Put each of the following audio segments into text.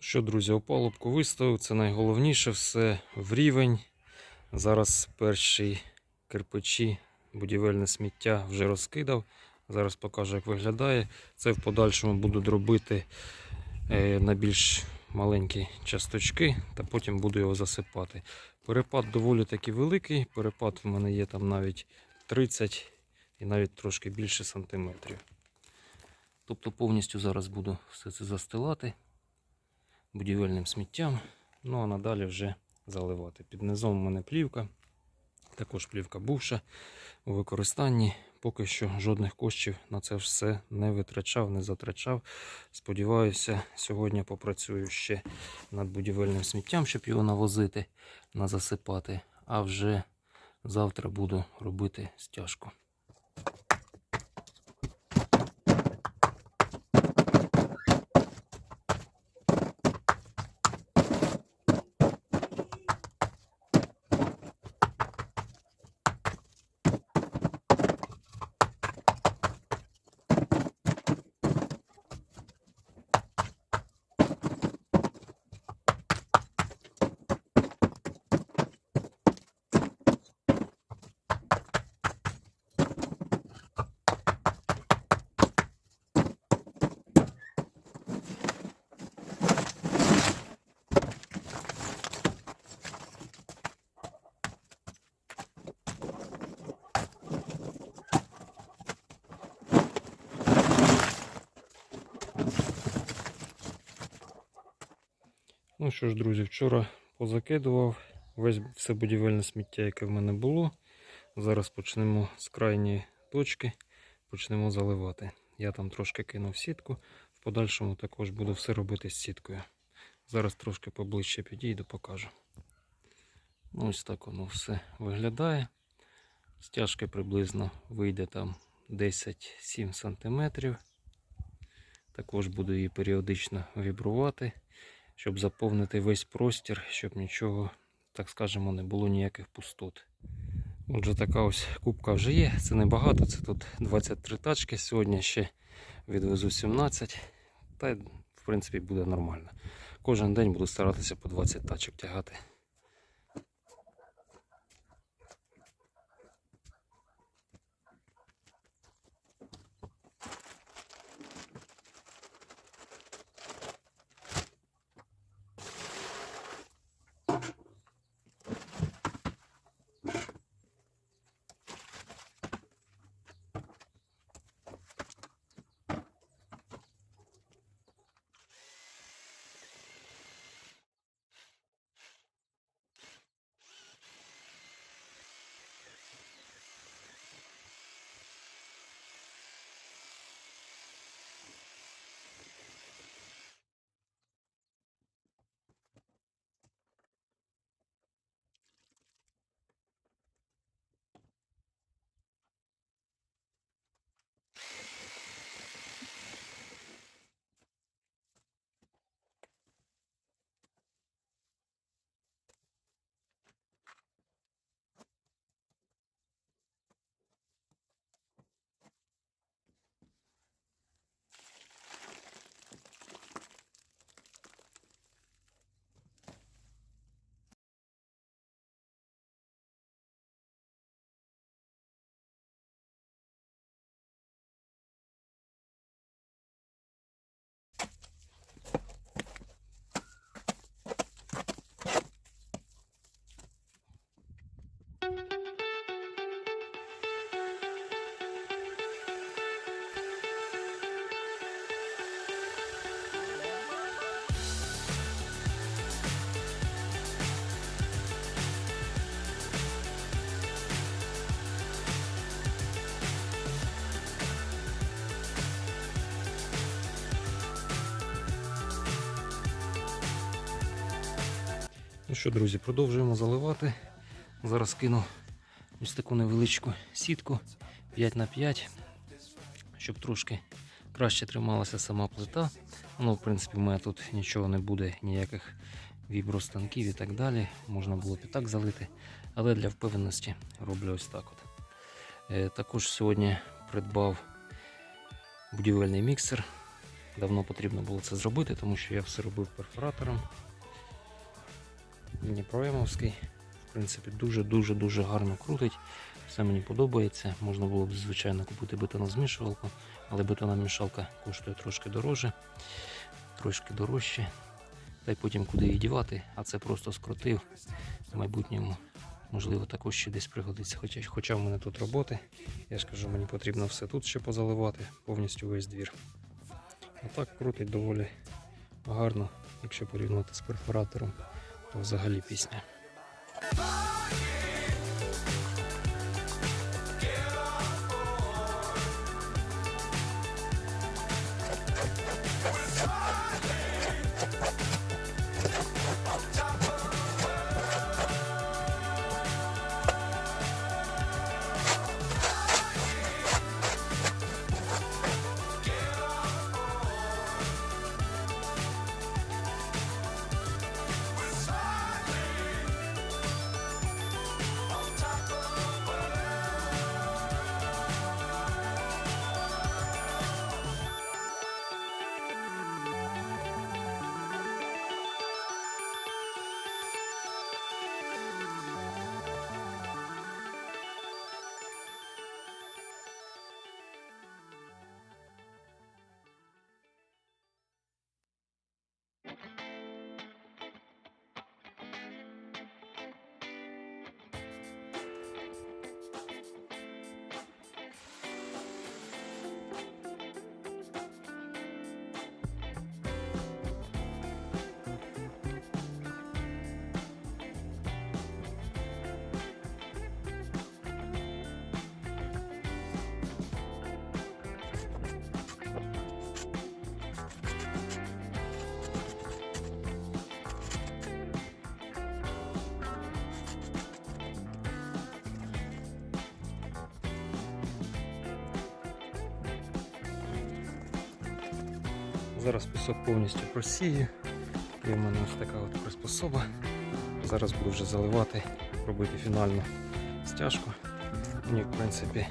Що, друзі, опалубку виставив. Це найголовніше все в рівень. Зараз перші кирпичі, будівельне сміття вже розкидав. Зараз покажу, як виглядає. Це в подальшому буду робити е, на більш маленькі часточки, та потім буду його засипати. Перепад доволі таки великий. Перепад в мене є там навіть 30 і навіть трошки більше сантиметрів. Тобто повністю зараз буду все це застилати будівельним сміттям. Ну а надалі вже заливати. Під низом у мене плівка, також плівка бувша у використанні. Поки що жодних коштів на це все не витрачав, не затрачав. Сподіваюся, сьогодні попрацюю ще над будівельним сміттям, щоб його навозити, назасипати. А вже завтра буду робити стяжку. Ну що ж, друзі, вчора позакидував весь все будівельне сміття, яке в мене було. Зараз почнемо з крайньої точки, почнемо заливати. Я там трошки кинув сітку, в подальшому також буду все робити з сіткою. Зараз трошки поближче підійду, покажу. Ну, Ось так воно все виглядає. Стяжки приблизно вийде там 10-7 см. Також буду її періодично вібрувати щоб заповнити весь простір, щоб нічого, так скажемо, не було ніяких пустот. Отже, така ось кубка вже є. Це небагато, це тут 23 тачки. Сьогодні ще відвезу 17. Та в принципі буде нормально. Кожен день буду старатися по 20 тачок тягати. Що, друзі, продовжуємо заливати. Зараз кину ось таку невеличку сітку 5 на 5 щоб трошки краще трималася сама плита. Ну, в принципі, в мене тут нічого не буде, ніяких вібростанків і так далі. Можна було б і так залити. Але для впевненості роблю ось так. от. Е, також сьогодні придбав будівельний міксер Давно потрібно було це зробити, тому що я все робив перфоратором. Дніпроємовський. В принципі, дуже-дуже-дуже гарно крутить. Все мені подобається. Можна було б, звичайно, купити бетонозмішувалку, але бетономішалка коштує трошки дорожче, трошки дорожче. Та й потім куди її дівати, а це просто скрутив. В майбутньому, можливо, також ще десь пригодиться. Хоча, хоча в мене тут роботи, я ж кажу, мені потрібно все тут ще позаливати, повністю весь двір. А так крутить доволі гарно, якщо порівнювати з перфоратором, то взагалі пісня. Зараз пісок повністю просіє. І в мене ось така от приспособа. Зараз буду вже заливати, робити фінальну стяжку. Мені, в принципі,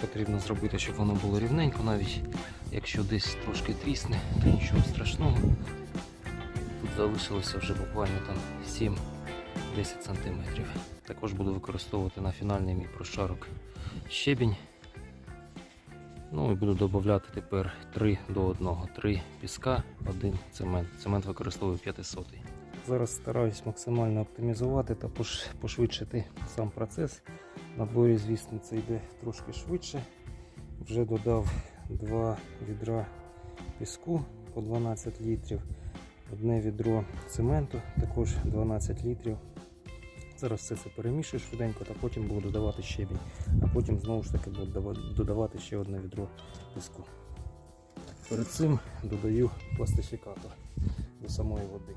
потрібно зробити, щоб воно було рівненько, навіть якщо десь трошки трісне, то нічого страшного. Тут залишилося вже буквально там 7-10 см. Також буду використовувати на фінальний мій прошарок щебінь. Ну і буду додати тепер 3 до 1. 3 піска, 1 цемент. Цемент використовую 500. Зараз стараюсь максимально оптимізувати та пошвидшити сам процес. На дворі, звісно, це йде трошки швидше. Вже додав 2 відра піску по 12 літрів, одне відро цементу, також 12 літрів. Зараз все це перемішую швиденько, та потім буду додавати щебінь, потім знову ж таки буду додавати ще одне відро піску. Перед цим додаю пластифікатор до самої води.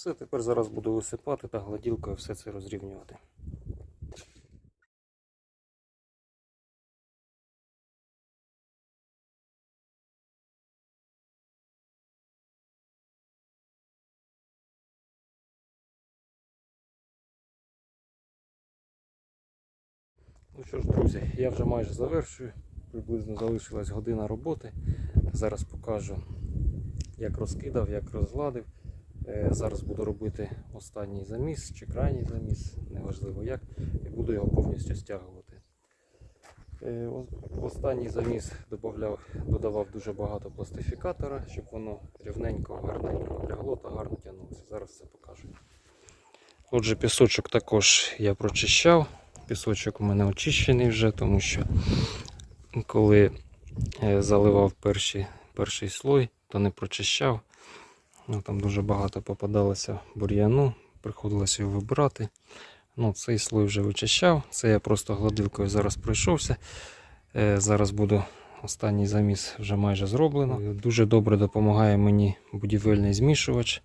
Все, тепер зараз буду висипати та гладілкою все це розрівнювати. Ну що ж, друзі, я вже майже завершую. Приблизно залишилась година роботи. Зараз покажу, як розкидав, як розгладив. Е, Зараз буду робити останній заміс чи крайній заміс, неважливо як, і буду його повністю стягувати. Е, Останній заміс додавав, додавав дуже багато пластифікатора, щоб воно рівненько, гарненько лягло та гарно тягнулося. Зараз це покажу. Отже, пісочок також я прочищав. Пісочок у мене очищений вже, тому що коли е, заливав перший, перший слой, то не прочищав. Ну, там дуже багато попадалося бур'яну, приходилося його вибирати. Ну, цей слой вже вичищав. Це я просто гладилкою зараз пройшовся. Е, зараз буду останній заміс вже майже зроблено. Е, Дуже добре допомагає мені будівельний змішувач.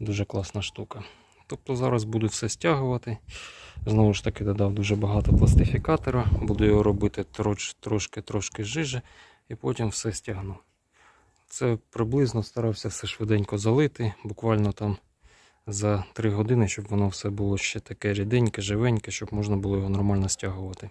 Дуже класна штука. Тобто зараз буду все стягувати. Знову ж таки, додав дуже багато пластифікатора. Буду його робити трошки трошки жиже і потім все стягну. Це приблизно старався все швиденько залити, буквально там за 3 години, щоб воно все було ще таке ріденьке, живеньке, щоб можна було його нормально стягувати.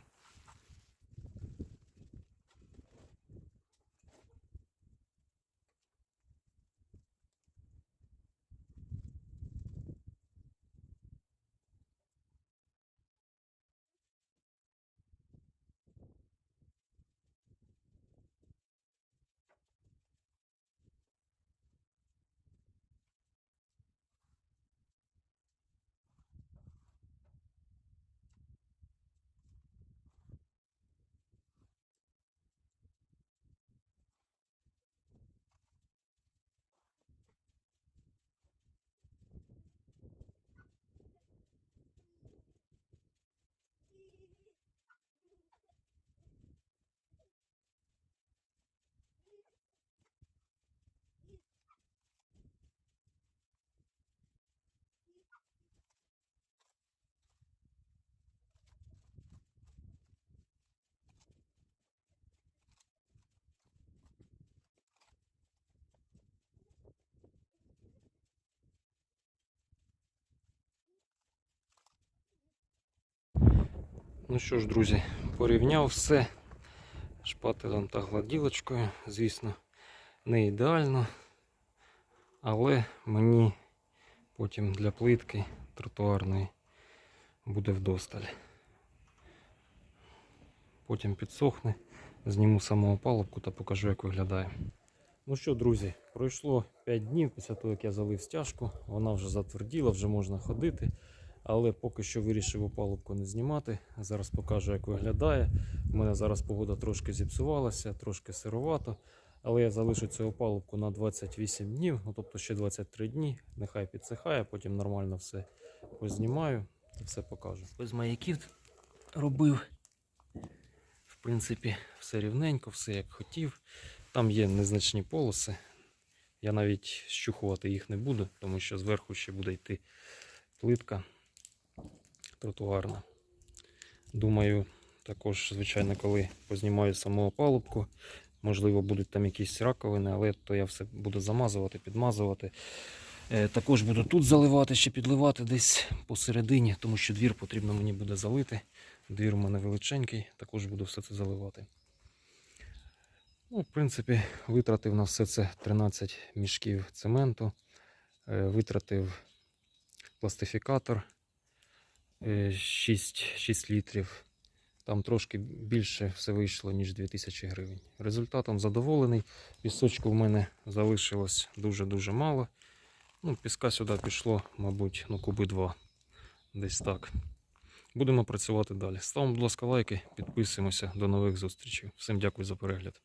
Ну що ж, друзі, порівняв все шпателем та гладілочкою. Звісно, не ідеально, але мені потім для плитки тротуарної буде вдосталь. Потім підсохне, зніму саму опалубку та покажу, як виглядає. Ну що, друзі, пройшло 5 днів після того, як я залив стяжку. Вона вже затверділа, вже можна ходити. Але поки що вирішив опалубку не знімати. Зараз покажу, як виглядає. У мене зараз погода трошки зіпсувалася, трошки сировато. Але я залишу цю опалубку на 28 днів, ну тобто ще 23 дні. Нехай підсихає, потім нормально все познімаю і все покажу. Без маяків робив. В принципі, все рівненько, все як хотів. Там є незначні полоси. Я навіть щухувати їх не буду, тому що зверху ще буде йти плитка тротуарна. Думаю, також, звичайно, коли познімаю саму опалубку, можливо, будуть там якісь раковини, але то я все буду замазувати, підмазувати. Е, Також буду тут заливати, ще підливати десь посередині, тому що двір потрібно мені буде залити. Двір у мене величенький, також буду все це заливати. Ну, в принципі, витратив на все це 13 мішків цементу, е, витратив пластифікатор 6, 6 літрів. Там трошки більше все вийшло, ніж 2000 гривень. Результатом задоволений. Пісочку в мене залишилось дуже-дуже мало. Ну, піска сюди пішло, мабуть, ну, куби 2. Десь так. Будемо працювати далі. Ставимо, будь ласка, лайки, підписуємося. До нових зустрічей. Всім дякую за перегляд.